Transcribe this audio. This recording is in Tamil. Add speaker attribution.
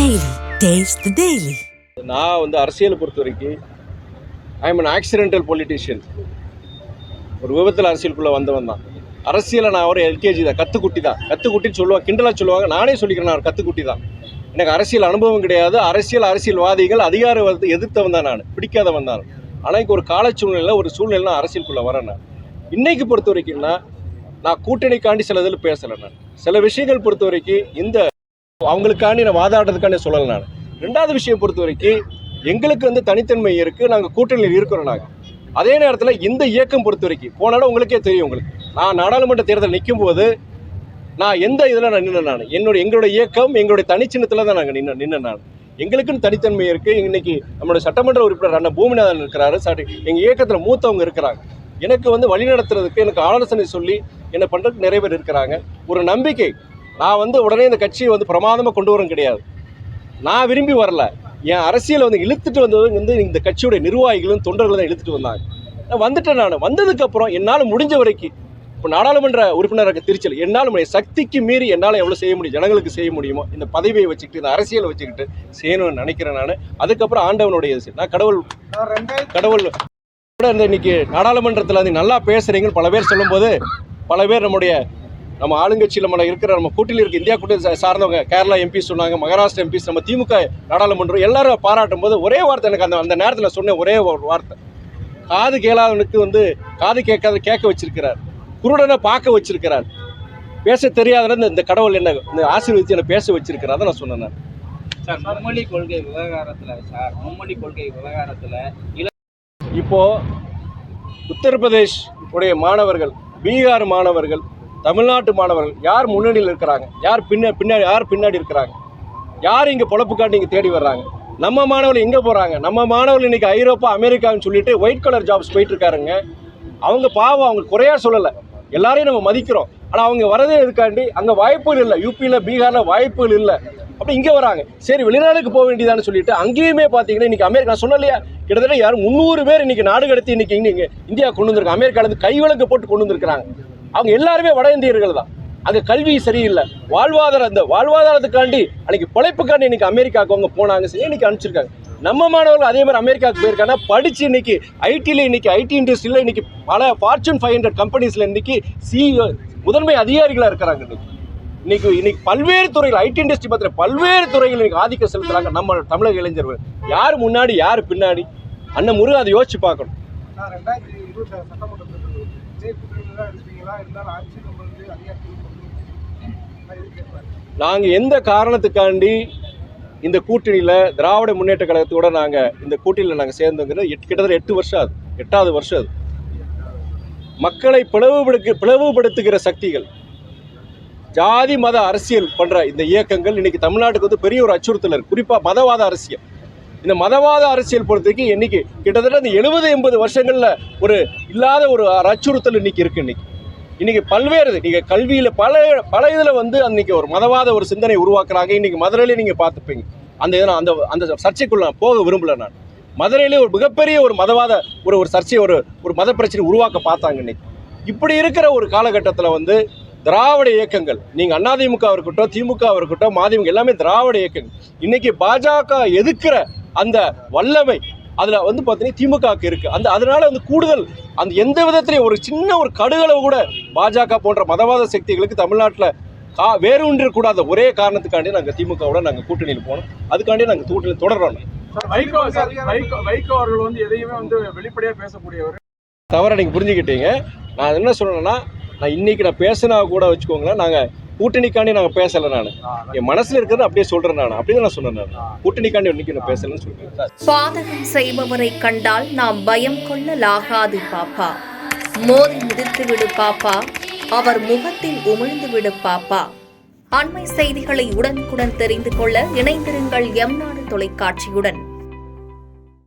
Speaker 1: டெய்லி டேஸ்ட் the
Speaker 2: நான் வந்து அரசியலை பொறுத்த வரைக்கும் I am an accidental politician ஒரு விபத்தில் அரசியலுக்குள்ளே வந்தவன் தான். அரசியலை நான் ஒரு எல்கேஜி தான் கத்துக்குட்டி தான். கத்துக்குட்டின்னு சொல்லுவாங்க கிண்டலாக சொல்லுவாங்க நானே சொல்லிக்கிறேன் நான் கத்துக்குட்டி தான். எனக்கு அரசியல் அனுபவம் கிடையாது. அரசியல் அரசியல்வாதிகள் அதிகார எதிர்த்தவன் தான் நான் பிடிக்காதவன் தான். ஆனால் இங்கே ஒரு கால சூழ்நிலை ஒரு சூழ்நிலை நான் அரசியலுக்குள்ளே வரேன் நான். இன்னைக்கு பொறுத்த வரைக்கும்னா நான் கூட்டணிக்காண்டி சில இதில் பேசலை நான். சில விஷயங்கள் பொறுத்த வரைக்கும் இந்த அவங்களுக்காண்டி நான் வாதாடுறதுக்காண்டி சொல்லலை நான். ரெண்டாவது விஷயம் பொறுத்த வரைக்கும் எங்களுக்கு வந்து தனித்தன்மை இருக்குது நாங்கள் கூட்டணியில் இருக்கிறோம் நாங்கள் அதே நேரத்தில் இந்த இயக்கம் பொறுத்த வரைக்கும் போனாலும் உங்களுக்கே தெரியும் உங்களுக்கு. நான் நாடாளுமன்ற தேர்தல் நிற்கும் போது நான் எந்த இதில் நான் நின்று நான்? என்னோட எங்களுடைய இயக்கம் எங்களுடைய தனிச்சின்னத்தில் தான் நாங்கள் நின்று நின்று நான். எங்களுக்குன்னு தனித்தன்மை இருக்குது இன்னைக்கு நம்மளுடைய சட்டமன்ற உறுப்பினர் அண்ணன் பூமிநாதன் இருக்கிறாரு. சாரி எங்கள் இயக்கத்தில் மூத்தவங்க இருக்கிறாங்க. எனக்கு வந்து வழி நடத்துறதுக்கு எனக்கு ஆலோசனை சொல்லி என்ன பண்ணுறதுக்கு நிறைய பேர் இருக்கிறாங்க. ஒரு நம்பிக்கை நான் வந்து உடனே இந்த கட்சியை வந்து பிரமாதமாக கொண்டு வரேன் கிடையாது. நான் விரும்பி வரல. என் அரசியலை வந்து இழுத்துட்டு வந்தது வந்து இந்த கட்சியுடைய நிர்வாகிகளும் தொண்டர்களும் தான் இழுத்துட்டு வந்தாங்க. நான் வந்துட்டேன் நான். வந்ததுக்கப்புறம் என்னால் முடிஞ்ச வரைக்கும் இப்போ நாடாளுமன்ற உறுப்பினராக திருச்சல் என்னால் முடியும் சக்திக்கு மீறி என்னால் எவ்வளோ செய்ய முடியும்? ஜனங்களுக்கு செய்ய முடியுமோ? இந்த பதவியை வச்சுக்கிட்டு இந்த அரசியலை வச்சுக்கிட்டு செய்யணும்னு நினைக்கிறேன் நான். அதுக்கப்புறம் ஆண்டவனுடைய நான் கடவுள் கடவுள் கூட இந்த இன்னைக்கு நாடாளுமன்றத்தில் வந்து நல்லா பேசுகிறீங்கன்னு பல பேர் சொல்லும்போது பல பேர் நம்முடைய நம்ம ஆளுங்கட்சியில் நம்ம இருக்கிற நம்ம கூட்டணியில் இருக்க இந்தியா கூட்டணி சார்ந்தவங்க கேரளா எம்பி சொன்னாங்க மகாராஷ்டிரா எம்பி நம்ம திமுக நாடாளுமன்றம் எல்லாரும் பாராட்டும் போது ஒரே வார்த்தை எனக்கு அந்த அந்த நேரத்தில் சொன்ன ஒரே ஒரு வார்த்தை. காது கேளாதவனுக்கு வந்து காது கேட்காத கேட்க வச்சிருக்கிறார். குருடனை பார்க்க வச்சிருக்கிறார். பேச தெரியாதவன இந்த- கடவுள் என்ன இந்த ஆசீர்வதித்து என்ன பேச வச்சிருக்கிறார். அதை நான் சொன்னேன்.
Speaker 3: சார் மும்மொழி கொள்கை விவகாரத்துல சார் மும்மொழி கொள்கை விவகாரத்துல
Speaker 2: இப்போ உத்தரப்பிரதேஷ் உடைய மாணவர்கள் பீகார் மாணவர்கள் தமிழ்நாட்டு மாணவர்கள் யார் முன்னணியில் இருக்கிறாங்க? யார் பின்ன பின்னாடி யார் பின்னாடி இருக்கிறாங்க? யார் இங்கே பொழப்புக்காண்டி இங்கே தேடி வர்றாங்க? நம்ம மாணவர்கள் எங்கே போகிறாங்க நம்ம மாணவர்கள் இன்னைக்கு ஐரோப்பா அமெரிக்கான்னு சொல்லிட்டு ஒயிட் கலர் ஜாப்ஸ் போயிட்டுருக்காருங்க அவங்க பாவம் அவங்க குறையா சொல்லலை. எல்லாரையும் நம்ம மதிக்கிறோம். ஆனால் அவங்க வரதே இதுக்காண்டி அங்கே வாய்ப்புகள் இல்லை. யூபியில் பீகாரில் வாய்ப்புகள் இல்லை. அப்படி இங்கே வராங்க. சரி வெளிநாடுக்கு போக வேண்டியதான்னு சொல்லிட்டு அங்கேயுமே பார்த்தீங்கன்னா இன்னைக்கு அமெரிக்கா நான் கிட்டத்தட்ட யாரும் முந்நூறு பேர் இன்னைக்கு நாடு கடத்தி இன்னைக்கு இங்கே இந்தியா கொண்டு வந்திருக்காங்க அமெரிக்காவிலேருந்து கைவிளக்கு போட்டு கொண்டு வந்திருக்கிறாங்க. அவங்க எல்லாருமே வட இந்தியர்கள் தான். அங்கே கல்வி சரியில்லை. வாழ்வாதாரம் அந்த வாழ்வாதாரத்துக்காண்டி அன்னைக்கு பிழைப்புக்காண்டி இன்னைக்கு அமெரிக்காவுக்கு அவங்க போனாங்க சரி இன்னைக்கு அனுப்பிச்சிருக்காங்க. நம்ம மாணவர்கள் அதே மாதிரி அமெரிக்காவுக்கு போயிருக்காங்க படிச்சு இன்னைக்கு ஐடியில் இன்னைக்கு ஐடி இண்டஸ்ட்ரியில் இன்னைக்கு பல ஃபார்ச்சூன் ஃபைவ் ஹண்ட்ரட் கம்பெனிஸில் இன்னைக்கு சிஇஓ முதன்மை அதிகாரிகளாக இருக்கிறாங்க இன்னைக்கு. இன்னைக்கு இன்னைக்கு பல்வேறு துறைகள் ஐடி இண்டஸ்ட்ரி பத்திர பல்வேறு துறைகள் இன்னைக்கு ஆதிக்கம் செலுத்துறாங்க நம்ம தமிழக இளைஞர்கள். யார் முன்னாடி யார் பின்னாடி? அண்ணன் முருகன் அதை யோசிச்சு பார்க்கணும். நாங்கள் எந்த காரணத்துக்காண்டி இந்த கூட்டணியில் திராவிட முன்னேற்ற கழகத்தோட நாங்கள் இந்த கூட்டணியில் நாங்கள் சேர்ந்தோங்கிறது எட் கிட்டத்தட்ட எட்டு வருஷம் அது எட்டாவது வருஷம் அது. மக்களை பிளவுபடுக்க பிளவுபடுத்துகிற சக்திகள் ஜாதி மத அரசியல் பண்ணுற இந்த இயக்கங்கள் இன்னைக்கு தமிழ்நாட்டுக்கு வந்து பெரிய ஒரு அச்சுறுத்தல் குறிப்பாக மதவாத அரசியல். இந்த மதவாத அரசியல் பொறுத்தவரைக்கும் இன்னைக்கு கிட்டத்தட்ட இந்த எழுபது எண்பது வருஷங்களில் ஒரு இல்லாத ஒரு அச்சுறுத்தல் இன்னைக்கு இருக்குது இன்னைக்கு. இன்னைக்கு பல்வேறு நீங்கள் கல்வியில் பல பல இதில் வந்து அன்னைக்கு ஒரு மதவாத ஒரு சிந்தனை உருவாக்குறாங்க. இன்னைக்கு மதுரையிலே நீங்கள் பார்த்துப்பீங்க. அந்த இதில் அந்த அந்த சர்ச்சைக்குள்ள நான் போக விரும்பலை நான். மதுரையிலே ஒரு மிகப்பெரிய ஒரு மதவாத ஒரு ஒரு சர்ச்சையை ஒரு ஒரு மத பிரச்சனை உருவாக்க பார்த்தாங்க இன்னைக்கு. இப்படி இருக்கிற ஒரு காலகட்டத்தில் வந்து திராவிட இயக்கங்கள் நீங்கள் அதிமுக இருக்கட்டும் திமுக இருக்கட்டும் மதிமுக எல்லாமே திராவிட இயக்கங்கள். இன்றைக்கி பாஜக எதிர்க்கிற அந்த வல்லமை அதில் வந்து பார்த்தீங்கன்னா திமுகவுக்கு இருக்குது அந்த அதனால வந்து கூடுதல் அந்த எந்த விதத்திலையும் ஒரு சின்ன ஒரு கடுகளவு கூட பாஜக போன்ற மதவாத சக்திகளுக்கு தமிழ்நாட்டில் கா வேரூன்றிடக்கூடாத ஒரே காரணத்துக்காண்டி நாங்கள் திமுகவோட நாங்கள் கூட்டணியில் போனோம் அதுக்காண்டி நாங்கள் கூட்டணியில் தொடர்றோம்.
Speaker 4: வைகோ வைகோ அவர்கள் வந்து எதையுமே வந்து வெளிப்படையா பேசக்கூடியவர்.
Speaker 2: தவிர நீங்கள் புரிஞ்சுக்கிட்டீங்க. நான் என்ன சொல்றேன்னா நான் இன்னைக்கு நான் பேசினா கூட வச்சுக்கோங்களேன் நாங்கள் கூட்டணிக்காண்டி நாங்கள் பேசலை நான். என் மனசில் இருக்கிறது அப்படியே சொல்கிறேன் நான். அப்படியே நான் சொன்னேன் நான். கூட்டணிக்காண்டி இன்னைக்கு நான் பேசலைன்னு சொல்கிறேன்
Speaker 5: பாதகம் செய்பவரை கண்டால் நாம் பயம் கொள்ளலாகாது பாப்பா. மோதி மிதித்து விடு பாப்பா. அவர் முகத்தில் உமிழ்ந்து விடு பாப்பா. அண்மை செய்திகளை உடனுக்குடன் தெரிந்து கொள்ள இணைந்திருங்கள் எம் நாடு தொலைக்காட்சியுடன்.